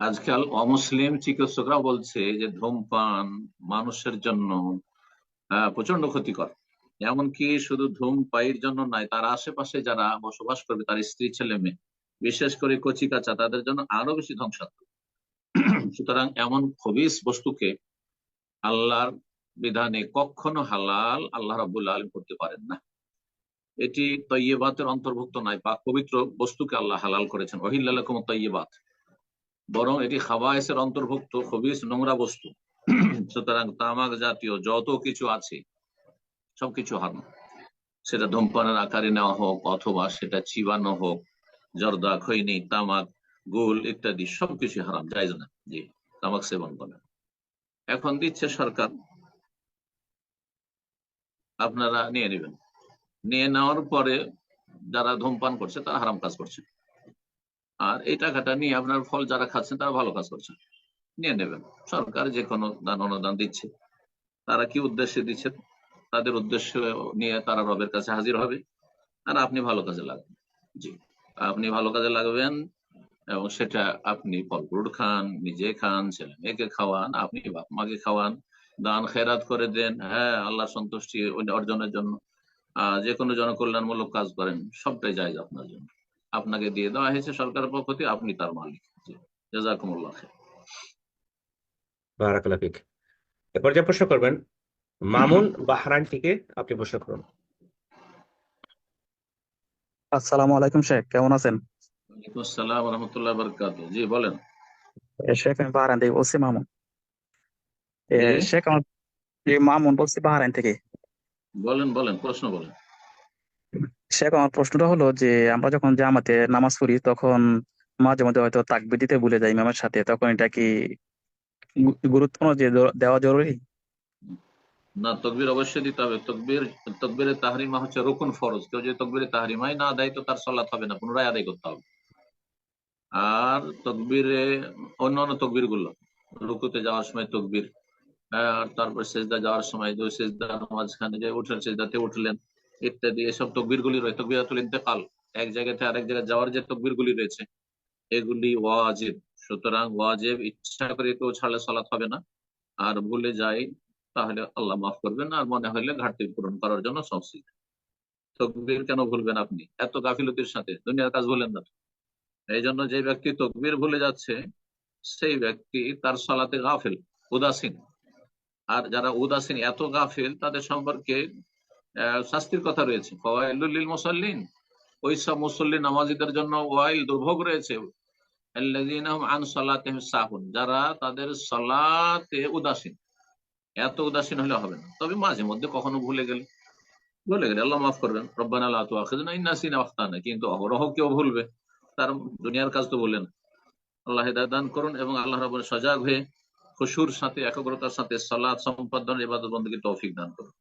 আজকাল অমুসলিম চিকিৎসকরা বলছে যে ধূমপান মানুষের জন্য প্রচণ্ড ক্ষতিকর। এমনকি শুধু ধূমপাইয়ের জন্য নয়, তার আশেপাশে যারা বসবাস করবে, তার স্ত্রী, ছেলে, মেয়ে, বিশেষ করে কচি কাচা, তাদের জন্য আরও বেশি ধ্বংসাত্মক। সুতরাং এমন খবিস বস্তুকে আল্লাহর বিধানে কখনো হালাল আল্লাহ রাবুল আলম করতে পারেন না। এটি তৈয়বাতের অন্তর্ভুক্ত নয় পাক পবিত্র বস্তুকে আল্লাহ হালাল করেছেন। অহিল্লাকুম তৈয়বাত। বরং এটি খাবায়েসের অন্তর্ভুক্ত, খবিস, নোংরা বস্তু। সুতরাং তামাক জাতীয় যত কিছু আছে, সবকিছু হারাম। সেটা ধূমপানের আকারে নেওয়া হোক অথবা সেটা চিবানো হোক, জর্দা, খৈনি, তামাক, গোল ইত্যাদি সবকিছু হারাম যায় না। জি, তামাক সেবন করে এখন দিচ্ছে সরকার। আপনারা নিয়ে নেবেন। নিয়ে নেওয়ার পরে যারা ধূমপান করছে, তারা হারাম কাজ করছে। আর এই টাকাটা নিয়ে আপনার ফল যারা খাচ্ছেন, তারা ভালো কাজ করছেন। নিয়ে নেবেন। সরকার যে কোনো দান, অনুদান দিচ্ছে। তারা কি উদ্দেশ্যে দিচ্ছে? তাদের উদ্দেশ্য নিয়ে তারা রবের কাছে হাজির হবে। আর আপনি ভালো কাজে লাগবেন। জি, আপনি ভালো কাজে লাগবেন এবং সেটা আপনি ফল ফ্রুট খান, নিজে খান, ছেলে মেয়েকে খাওয়ান, আপনি বাপ মাকে খাওয়ান, দান, খেরাত করে দেন। হ্যাঁ আল্লাহ সন্তুষ্টি অর্জনের জন্য। আহ যে কোনো জনকল্যাণমূলক কাজ করেন, সবটাই যায় আপনার জন্য। আপনাকে দিয়ে দেওয়া হয়েছে সরকারের পক্ষ থেকে আপনি তার মালিক। জাজাকুমুল্লাহ বারাকাল্লাহ ফিক। এরপর যে প্রশ্ন করবেন মামুন বাহরাইন থেকে আপনি প্রশ্ন করুন। আসসালামু আলাইকুম শেখ কেমন আছেন? ওয়ালাইকুম আসসালাম রহমতুল্লাহ বরকাত জি বলেন। শেখ আমি বাহরাইন থেকে বলছি মামুন। এ, শেখ আমার মামুন বলছি বাহরাইন থেকে। বলেন বলেন প্রশ্ন বলেন। শেখ আমার প্রশ্নটা হলো যে, আমরা যখন জামাতে নামাজ পড়ি, তখন মাঝে মধ্যে হয়তো তাকবীর দিতে ভুলে যাই ইমামের সাথে, তখন এটা কি গু- গুরুত্বপূর্ণ যে দেওয়া জরুরি? না, তকবির অবশ্যই দিতে হবে। তকবির তকবিরের তাহরিমা হচ্ছে রুকুন ফরজ। কেউ যদি তকবিরের তাহরিমাই না দেয় তো তার সলাৎ হবে না, পুনরায় আদায় করতে হবে। আর তকবিরে অন্যান্য তকবিরগুলো রুকুতে যাওয়ার সময় তকবির আর তারপর সেজদা যাওয়ার সময় যে সেজদা মাঝখানে যে উঠলেন, সেজদাতে উঠলেন ইত্যাদি, এসব তকবির গুলি রয়েছে। তকবিরাতুল ইন্তেকাল, এক জায়গা থেকে আরেক জায়গায় যাওয়ার যে তকবির গুলি রয়েছে, এগুলি ওয়াজিব। সুতরাং ওয়াজিব, ইচ্ছা করে কেউ ছাড়লে সলাৎ হবে না। আর ভুলে যায় তাহলে আল্লাহ মাফ করবেন। আর মনে হইলে ঘাটতি পূরণ করার জন্য সংশ্লিষ্ট তকবির কেন ভুলবেন আপনি? এত গাফিলতির সাথে। দুনিয়ার কাজ ভুলেন না। এই জন্য যে ব্যক্তি তকবির ভুলে যাচ্ছে, সেই ব্যক্তি তার সলাতে গাফিল, উদাসীন। আর যারা উদাসীন, এত গাফিল, তাদের সম্পর্কে শাস্তির কথা রয়েছে। ফাওয়াইলুল মুসাল্লিন। ওই সব মুসল্লি নামাজিদের জন্য ওয়াইল দুর্ভোগ রয়েছে। আন সালাতিহিম সাহুন। যারা তাদের সালাতে উদাসীন। এত উদাসীন হলে হবে না। তবে মাঝে মধ্যে কখনো ভুলে গেলে। ভুলে গেলে আল্লাহ মাফ করবেন। রব্বানা লা তুআখিযনা ইন নাসিনা ওয়া আখতানা। কিন্তু অহরহ কেউ ভুলবে। তার দুনিয়ার কাজ তো বলেন আল্লাহ হেদায়েত দান করুন এবং আল্লাহ রাব্বুল সজাগ হয়ে খুশুর সাথে, একাগ্রতার সাথে সালাত, সম্পাদন, ইবাদত বন্দেগীর তৌফিক দান করুন।